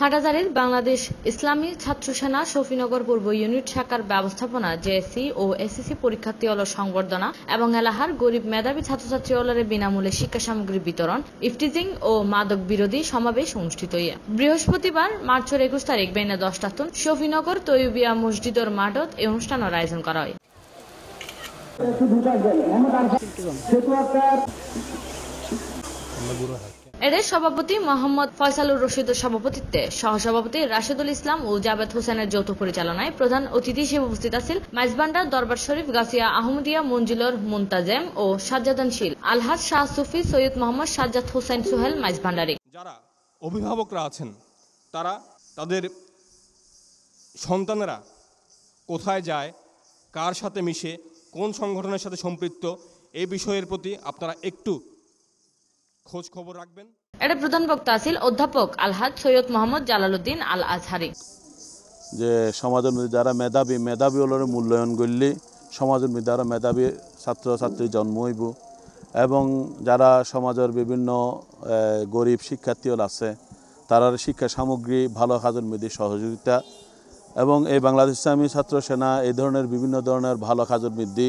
হাটাজারির বাংলাদেশ ইসলামী ছাত্র সেনা শফিনগর পূর্ব ইউনিট শাখার ব্যবস্থাপনা জেএসসি ও এসএসসি পরীক্ষার্থী হল সংবর্ধনা এবং এলাহার গরিব মেধাবী ছাত্রছাত্রী হলের বিনামূল্যে শিক্ষা সামগ্রী বিতরণ ইফটিজিং ও মাদক বিরোধী সমাবেশ অনুষ্ঠিত হইয়া। বৃহস্পতিবার, মার্চের একুশ তারিখ বেনা দশটা তুন শফিনগর তৈবিয়া মসজিদর মাঠত এই অনুষ্ঠানের আয়োজন করা হয়। এদের সভাপতি মোহাম্মদ ফয়সালুর রশিদের সভাপতিত্বে সহসভাপতি রাশেদুল ইসলাম ও জাবেদ হোসেনের যৌথ পরিচালনায় প্রধান অতিথি হিসেবে উপস্থিত আছেন মাইজবান্ডার দরবার শরীফ গাছিয়া আহমদিয়া মঞ্জুলর মুন্তাজেম ও সাজ্জাদানশীল আলহাজ শাহ সুফি সৈয়দ মোহাম্মদ সাজ্জাদ হোসেন সোহেল মাইজবান্ডারি। যারা অভিভাবকরা আছেন তারা তাদের সন্তানেরা কোথায় যায় কার সাথে মিশে কোন সংগঠনের সাথে সম্পৃক্ত এই বিষয়ের প্রতি আপনারা একটু খোঁজ খবর রাখবেন। এর প্রধান বক্তা আছেন অধ্যাপক আলহাজ সৈয়দ মোহাম্মদ জালালউদ্দিন আল আজহারি যে সমাজের মধ্যে যারা মেধাবী মেধাবী হলের মূল্যায়ন করলে সমাজের মধ্যে যারা মেধাবী ছাত্র ছাত্রী জন্ম হইব। এবং যারা সমাজের বিভিন্ন গরিব শিক্ষার্থী হল আছে তারার শিক্ষা সামগ্রী ভালো কাজের মধ্যে সহযোগিতা এবং এই বাংলাদেশ ইসলামী ছাত্র সেনা এই ধরনের বিভিন্ন ধরনের ভালো কাজের মধ্যে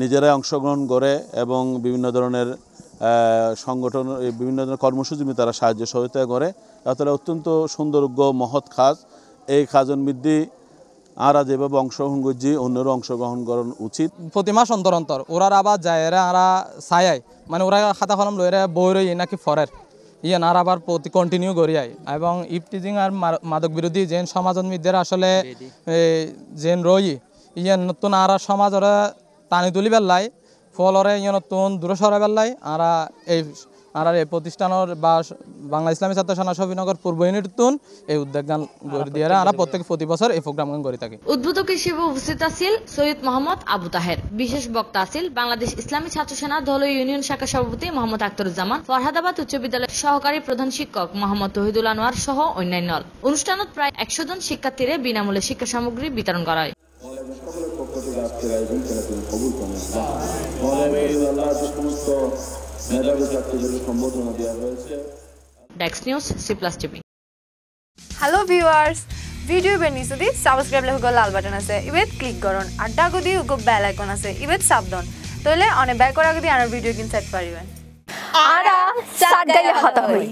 নিজেরাই অংশগ্রহণ করে এবং বিভিন্ন ধরনের সংগঠন বিভিন্ন ধরনের কর্মসূচির মধ্যে তারা সাহায্য সহায়তা করে। তারা অত্যন্ত সৌন্দর্য মহৎ কাজ। এই কাজের মধ্যে আরা যেভাবে অংশগ্রহণ করছি অন্যেরও অংশগ্রহণ করার উচিত। প্রতি মাস অন্তর অন্তর। ওরা আবার যায় এরা আরা ছায়ায় মানে ওরা খাতা কলম লইরা বই রই নাকি ফরের। ইয়ে আর আবার প্রতি কন্টিনিউ করি আয়। এবং ইফটিজিং আর মা- মাদক বিরোধী যেন সমাজের মধ্যে আসলে যেন রই ইয়ে নতুন আর সমাজ ওরা টানি তুলি পেলাই ফলরে ইয়ে নতুন দূরে সরা পেলাই আর এই আর এই প্রতিষ্ঠানের বা বাংলা ইসলামী ছাত্র সেনা সবিনগর পূর্ব ইউনিট তুন এই উদ্যোগ গান করে দিয়ে আর প্রত্যেক প্রতি বছর এই প্রোগ্রাম করে থাকি। উদ্বোধক হিসেবে উপস্থিত আছিল সৈয়দ মোহাম্মদ আবু তাহের। বিশেষ বক্তা আছিল বাংলাদেশ ইসলামী ছাত্র সেনা দল ইউনিয়ন শাখা সভাপতি মোহাম্মদ আক্তারুজ্জামান ফরহাদাবাদ উচ্চ বিদ্যালয়ের সহকারী প্রধান শিক্ষক মোহাম্মদ তহিদুল আনোয়ার সহ অন্যান্য অনুষ্ঠানত প্রায় একশো জন শিক্ষার্থীরে বিনামূল্যে শিক্ষা সামগ্রী বিতরণ করা হয়। সকলের পক্ষ থেকে আজকের আয়োজন করে তিনি কবুল করেন করি আল্লাহ যে সমস্ত মেধাবী ছাত্রদের সম্বোধনা দেওয়া হয়েছে ডেক্স news C plus TV hello' viewers video' বেনিছদি subscribe লেখক লাল বাটন আছে ইবেত ক্লিক কৰণ আড্ডা গদি উগো বেল আইকন আছে ইবেত সাবধান তইলে অনে বেক কৰা গদি আনার ভিডিঅ' কিন সেট পারিবেন। আরা সাত গাইলে হতা হই